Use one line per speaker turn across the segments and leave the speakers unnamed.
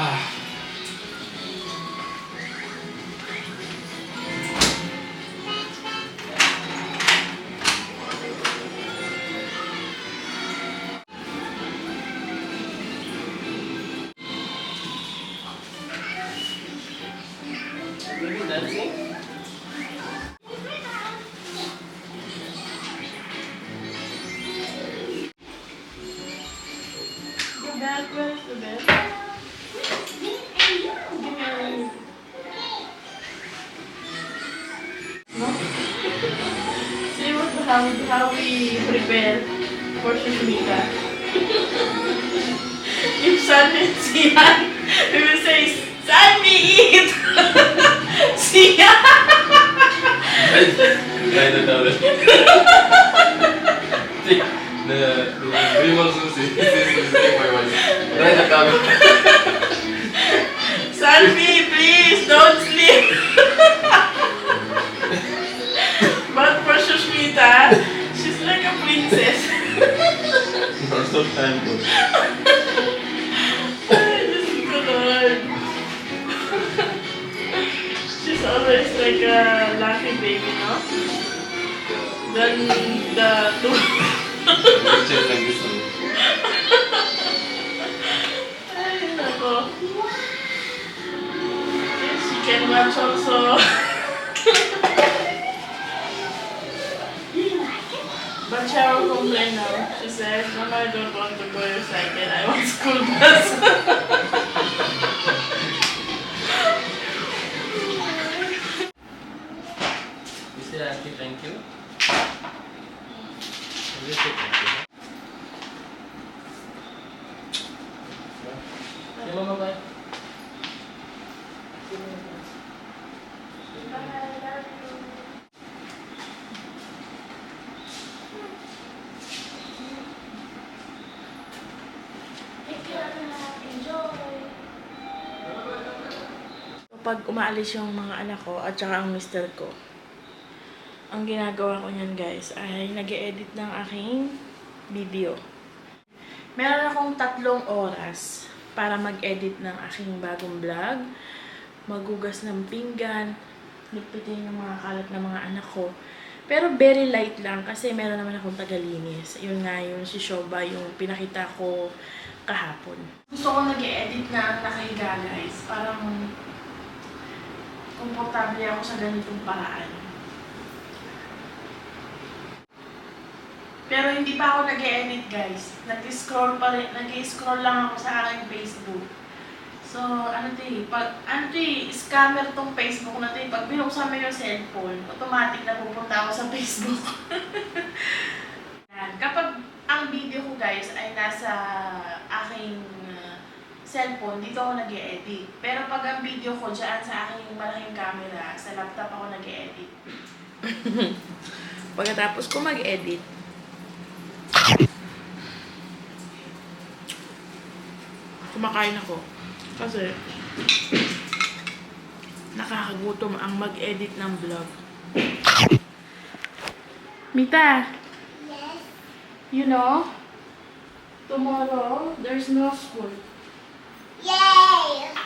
Ah. Maybe
that's how, how we prepare for Shishmita. if San Sian, we will say, San we eat! Sian!
I don't know that. the Bimal Susi, this is my wife. Right, I'm coming.
Sanvi, please don't sleep. that. She's like a princess. Not so time good. She's always like a laughing baby, no? Then the two. Ay, nako. She can watch also. now. She said, Mama, I don't want to go to psych I want school bus. kapag umaalis yung mga anak ko at saka ang mister ko, ang ginagawa ko niyan guys ay nag edit ng aking video. Meron akong tatlong oras para mag-edit ng aking bagong vlog, magugas ng pinggan, nipitin ng mga kalat ng mga anak ko. Pero very light lang kasi meron naman akong tagalinis. Yun nga yun si Shoba yung pinakita ko kahapon. Gusto ko nag-edit na nakahiga guys. Parang komportable ako sa ganitong paraan. Pero hindi pa ako nag edit guys. Nag-scroll pa rin, nag-scroll lang ako sa aking Facebook. So, ano to eh, pag, ano eh, scammer tong Facebook na to eh. Pag binuksan mo yung cellphone, automatic na pupunta ako sa Facebook. Kapag ang video ko guys ay nasa aking cellphone, dito ako nag edit Pero pag ang video ko dyan sa aking malaking camera, sa laptop ako nag edit Pagkatapos ko mag-edit, kumakain ako. Kasi, nakakagutom ang mag-edit ng vlog. Mita!
Yes?
You know, tomorrow, there's no school.
Yay!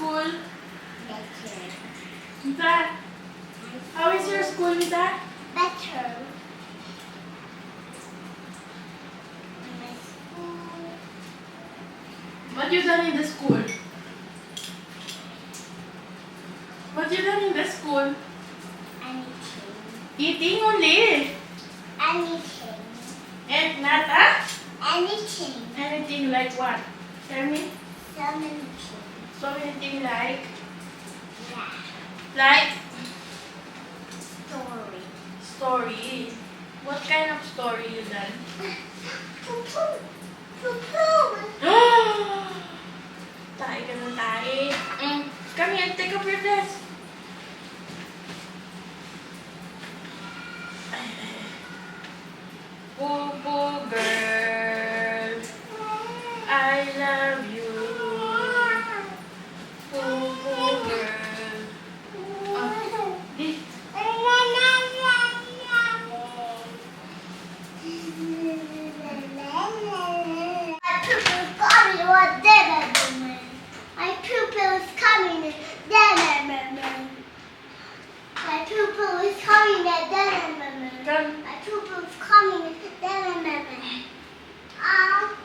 school?
Better.
Mita, how is your school, Mita?
Better. My school.
What you done in the school? What you done in the school?
Anything.
Eating only?
Anything.
And not huh?
Anything.
Anything like what? Tell me.
Something.
So anything like?
Yeah.
Like?
Story.
Story. What kind of story you done? tae ka ng tae. Mm. Come here, take up your dress.
My pupil is coming at Dun. My pupil is coming at Dun. Ah.